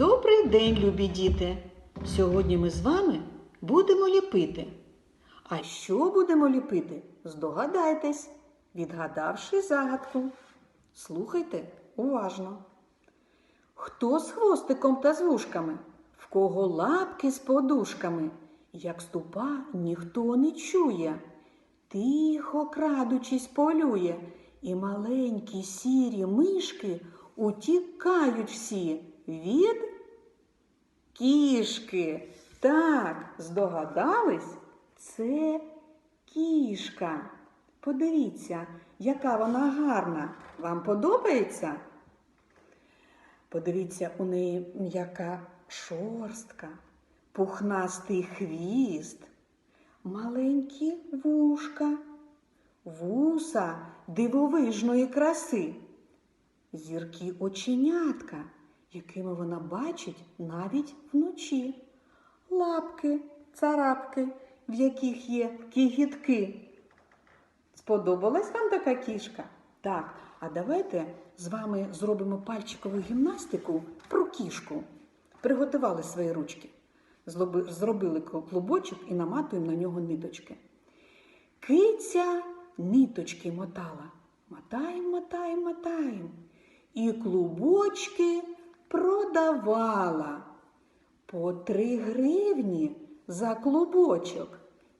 Добрий день, любі діти! Сьогодні ми з вами будемо ліпити. А що будемо ліпити? Здогадайтесь, відгадавши загадку. Слухайте уважно. Хто з хвостиком та з вушками? В кого лапки з подушками? Як ступа ніхто не чує. Тихо, крадучись, полює, і маленькі сірі мишки утікають всі від кішки. Так, здогадались? Це кішка. Подивіться, яка вона гарна. Вам подобається? Подивіться, у неї м'яка шорстка, пухнастий хвіст, маленькі вушка, вуса дивовижної краси, зіркі оченятка, якими вона бачить навіть вночі, лапки, царапки, в яких є кігітки. Сподобалась вам така кішка? Так, а давайте з вами зробимо пальчикову гімнастику про кішку. Приготували свої ручки. Зробили клубочок і наматуємо на нього ниточки. Киця ниточки мотала. Мотаєм, мотаєм, мотаєм. І клубочки продавала. По три гривні за клубочок.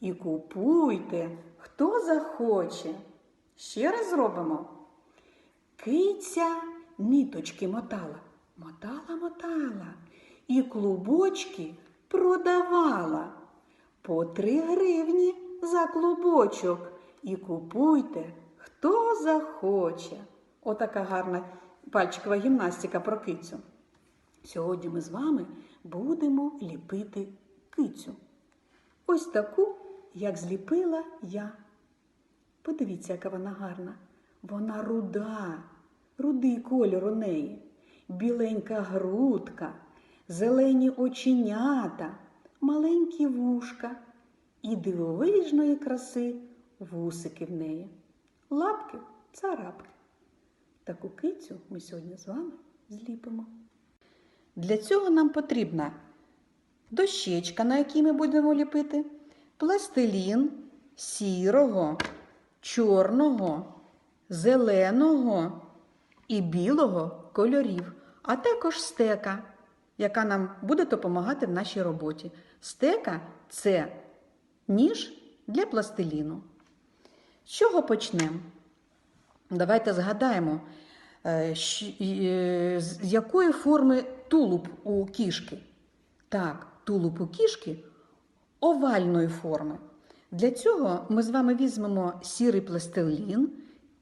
І купуйте, хто захоче. Ще раз зробимо. Киця ниточки мотала, мотала, мотала, і клубочки продавала. По три гривні за клубочок. І купуйте, хто захоче. Отака гарна пальчикова гімнастика про кицю. Сьогодні ми з вами будемо ліпити кицю. Ось таку, як зліпила я. Подивіться, яка вона гарна. Вона руда, рудий кольор у неї, біленька грудка, зелені оченята, маленькі вушка і дивовижної краси вусики в неї. Лапки царапки. Таку кицю ми сьогодні з вами зліпимо. Для цього нам потрібна дощечка, на якій ми будемо ліпити, пластилін сірого, чорного, зеленого і білого кольорів, а також стека, яка нам буде допомагати в нашій роботі. Стека це ніж для пластиліну. З чого почнемо? Давайте згадаємо, з якої форми тулуб у кішки. Так, тулуб у кішки овальної форми. Для цього ми з вами візьмемо сірий пластилін,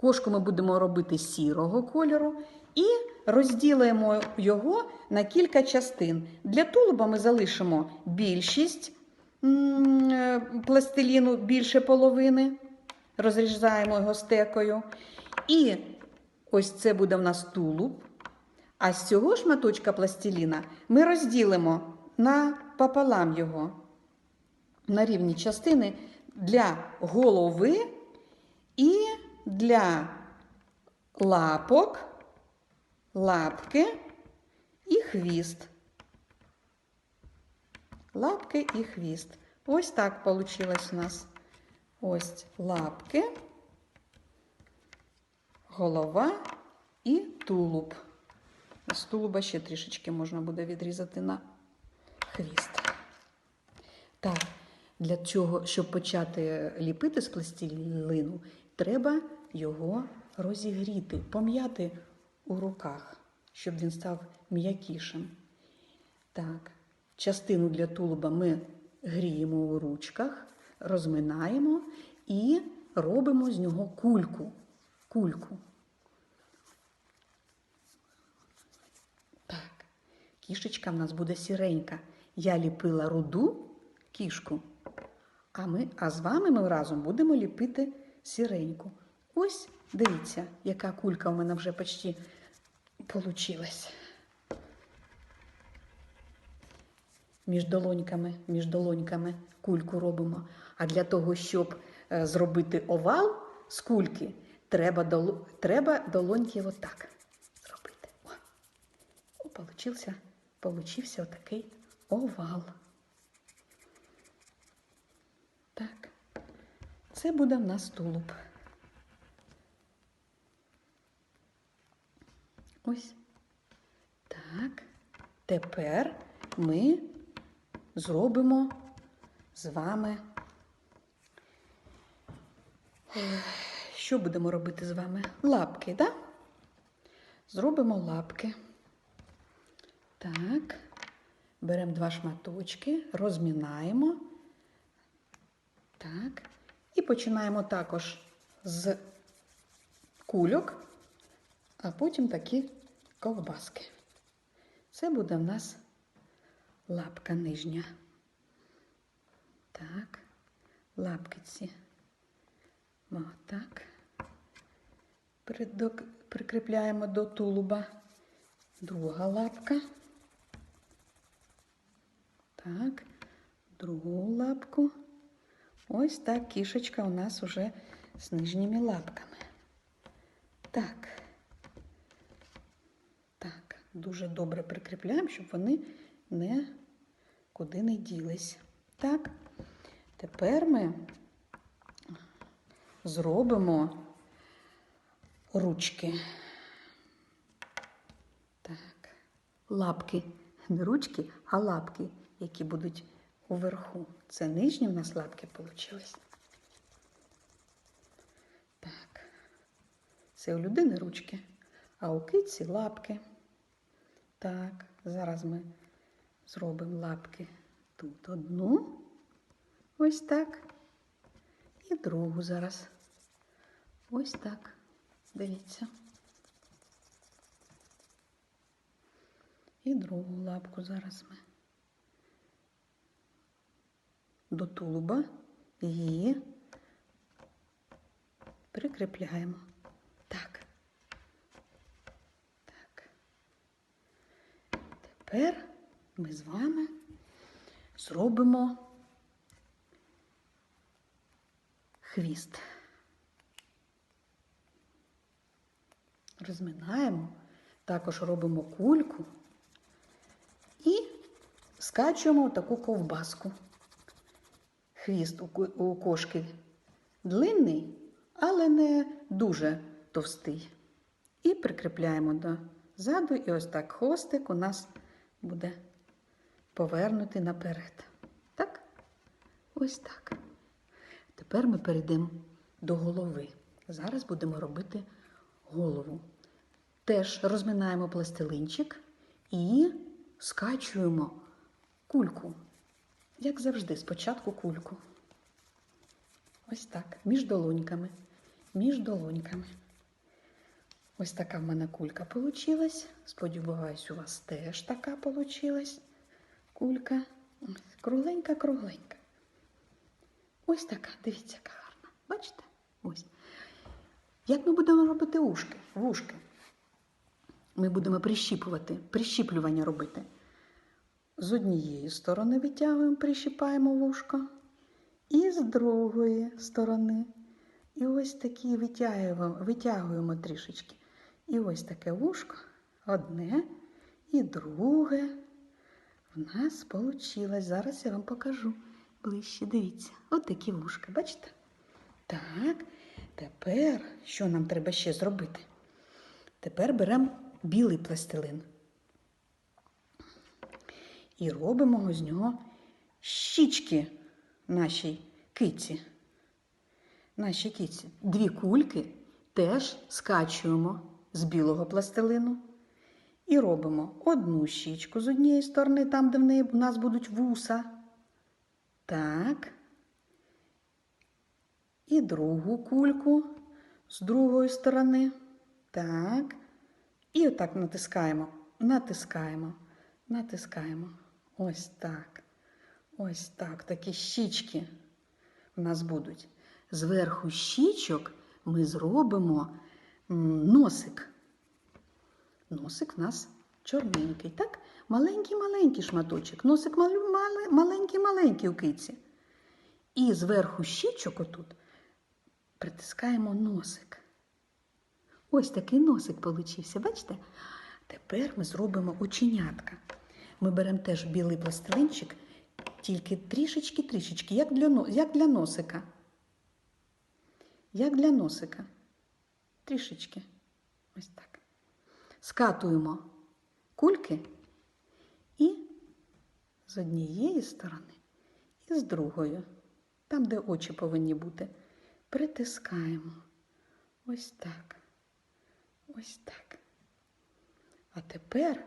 кошку ми будемо робити сірого кольору і розділимо його на кілька частин. Для тулуба ми залишимо більшість е, пластиліну, більше половини, розрізаємо його стекою. І ось це буде в нас тулуб. А з цього шматочка пластиліна ми розділимо на пополам його на рівні частини для голови і для лапок, лапки і хвіст. Лапки і хвіст. Ось так вийшло у нас. Ось лапки, голова і тулуб. З тулуба ще трішечки можна буде відрізати на хвіст. Так, для цього, щоб почати ліпити з пластилину, треба його розігріти, пом'яти у руках, щоб він став м'якішим. Так, частину для тулуба ми гріємо у ручках, розминаємо і робимо з нього кульку. Кульку. Так, кішечка в нас буде сіренька. Я ліпила руду кішку, а, ми, а з вами ми разом будемо ліпити сіреньку. Ось дивіться, яка кулька у мене вже почти получилась. Між долоньками, між долоньками кульку робимо. А для того, щоб е, зробити овал з кульки, треба, дол... треба долоньки отак зробити. О, О, получився получився отакий овал. Так, це буде в нас тулуб. Ось. Так. Тепер ми зробимо з вами. Що будемо робити з вами? Лапки, так? Зробимо лапки. Так. Беремо два шматочки, розмінаємо. Так. І починаємо також з кульок, а потім такі ковбаски. Це буде в нас лапка нижня. Так, лапки ці. Отак. Прикріпляємо до тулуба. Друга лапка. Так, другу лапку. Ось так кішечка у нас уже з нижніми лапками. Так. Так, дуже добре прикріпляємо, щоб вони не куди не ділись. Так, тепер ми зробимо ручки. Так, лапки, не ручки, а лапки, які будуть уверху. Це нижні в нас лапки вийшли. Так, це у людини ручки, а у киці лапки. Так, зараз ми зробимо лапки тут одну, ось так, і другу зараз. Ось так. Дивіться. І другу лапку зараз ми до тулуба її прикріпляємо. Так. Так. Тепер ми з вами зробимо хвіст. Розминаємо, також робимо кульку і скачуємо таку ковбаску. Хвіст у кошки длинний, але не дуже товстий. І прикріпляємо до заду, і ось так хвостик у нас буде повернутий наперед. Так? Ось так. Тепер ми перейдемо до голови. Зараз будемо робити голову. Теж розминаємо пластилинчик і скачуємо кульку. Як завжди, спочатку кульку. Ось так, між долоньками. Між долоньками. Ось така в мене кулька получилась. Сподіваюсь, у вас теж така получилась кулька. Ось, Кругленька, кругленька. Ось така, дивіться, яка гарна. Бачите? Ось. Як ми будемо робити ушки? Вушки. Ми будемо прищіпувати, прищіплювання робити. З однієї сторони витягуємо, прищіпаємо вушко, і з другої сторони. І ось такі витягуємо, витягуємо трішечки. І ось таке вушко, одне і друге. В нас вийшло. Зараз я вам покажу ближче. Дивіться, от такі вушка, бачите? Так, тепер що нам треба ще зробити? Тепер беремо білий пластилин і робимо з нього щічки нашій киці. Нашій киці. Дві кульки теж скачуємо з білого пластилину і робимо одну щічку з однієї сторони, там, де в неї у нас будуть вуса. Так. І другу кульку з другої сторони. Так. І отак натискаємо, натискаємо, натискаємо. Ось так. Ось так. Такі щічки у нас будуть. Зверху щічок ми зробимо носик. Носик в нас чорненький, так? Маленький-маленький шматочок. Носик маленький-маленький у киці. І зверху щічок отут притискаємо носик. Ось такий носик получився, бачите? Тепер ми зробимо оченятка. ми беремо теж білий пластилинчик, тільки трішечки-трішечки, як як для носика. Як для носика. Трішечки. Ось так. Скатуємо кульки і з однієї сторони, і з другої, там, де очі повинні бути, притискаємо. Ось так. Ось так. А тепер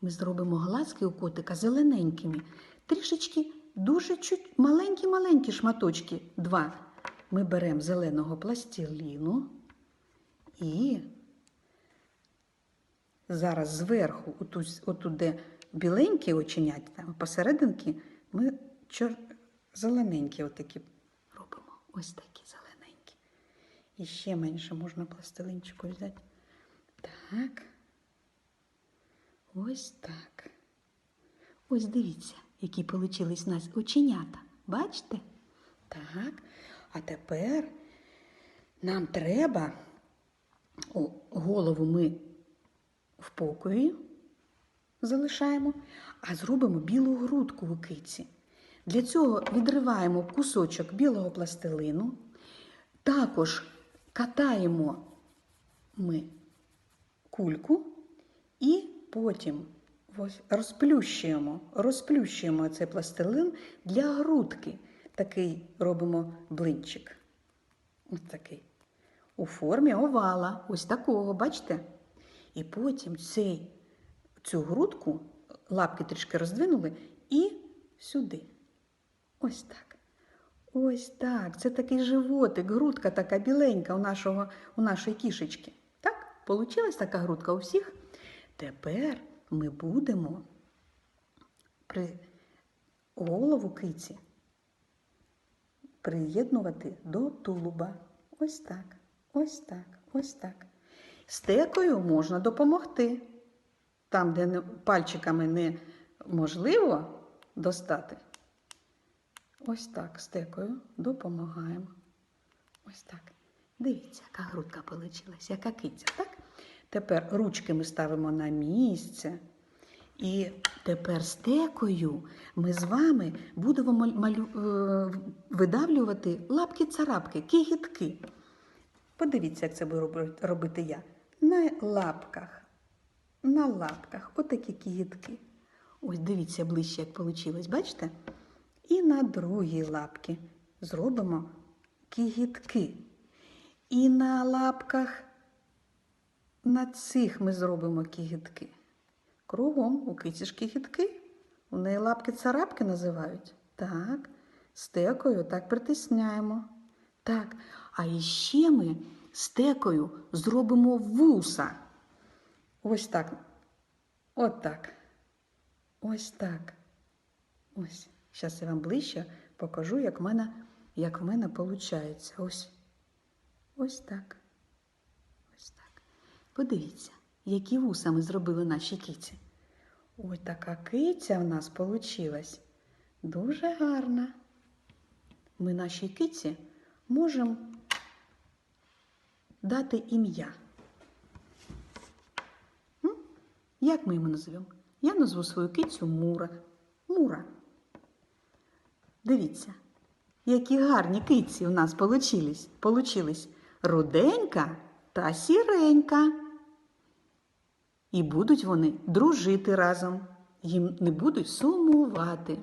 ми зробимо глазки у котика зелененькими. Трішечки дуже чуть маленькі-маленькі шматочки. Два. Ми беремо зеленого пластиліну і зараз зверху, отут, де біленькі оченята, там посерединки, ми чор... зелененькі отакі робимо. Ось такі зелененькі. І ще менше можна пластилинчику взяти. Так. Ось так. Ось дивіться, які получились у нас оченята. Бачите? Так. А тепер нам треба о, голову ми в покої залишаємо, а зробимо білу грудку у киці. Для цього відриваємо кусочок білого пластилину, також катаємо ми кульку і потім розплющуємо, розплющуємо цей пластилин для грудки. Такий робимо блинчик. Ось такий. У формі овала, ось такого, бачите? І потім цей, цю грудку, лапки трішки роздвинули, і сюди. Ось так. Ось так. Це такий животик, грудка така біленька у, нашого, у нашої кішечки. Так? Получилась така грудка у всіх? Тепер ми будемо при голову киці приєднувати до тулуба. Ось так, ось так, ось так. Стекою можна допомогти. Там, де пальчиками неможливо достати. Ось так стекою допомагаємо. Ось так. Дивіться, яка грудка вийшла, яка киця, так? Тепер ручки ми ставимо на місце. І тепер стекою ми з вами будемо малю- е, видавлювати лапки-царапки, кігітки. Подивіться, як це буду робити я. На лапках. На лапках. Отакі кігітки. Ось дивіться ближче, як вийшло. Бачите? І на другій лапці зробимо кігітки. І на лапках на цих ми зробимо кігітки. Кругом у киці ж кігітки. У неї лапки царапки називають. Так, стекою так притисняємо. Так, а іще ми стекою зробимо вуса. Ось так. От так. Ось так. Ось. Зараз я вам ближче покажу, як в мене, як в мене виходить. Ось. Ось так. Ось так. Подивіться, які вуса ми зробили нашій киці. Ось така киця в нас вийшла. Дуже гарна. Ми нашій киці можемо дати ім'я. Як ми йому назвемо? Я назву свою кицю Мура. Мура. Дивіться, які гарні киці у нас получились. получились. Руденька та сіренька. І будуть вони дружити разом, їм не будуть сумувати.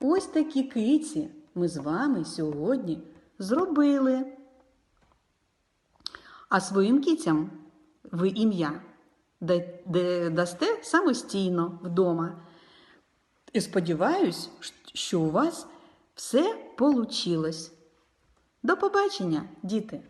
Ось такі киці ми з вами сьогодні зробили. А своїм кицям ви ім'я дасте самостійно вдома. І сподіваюсь, що у вас все получилось. До побачення, діти!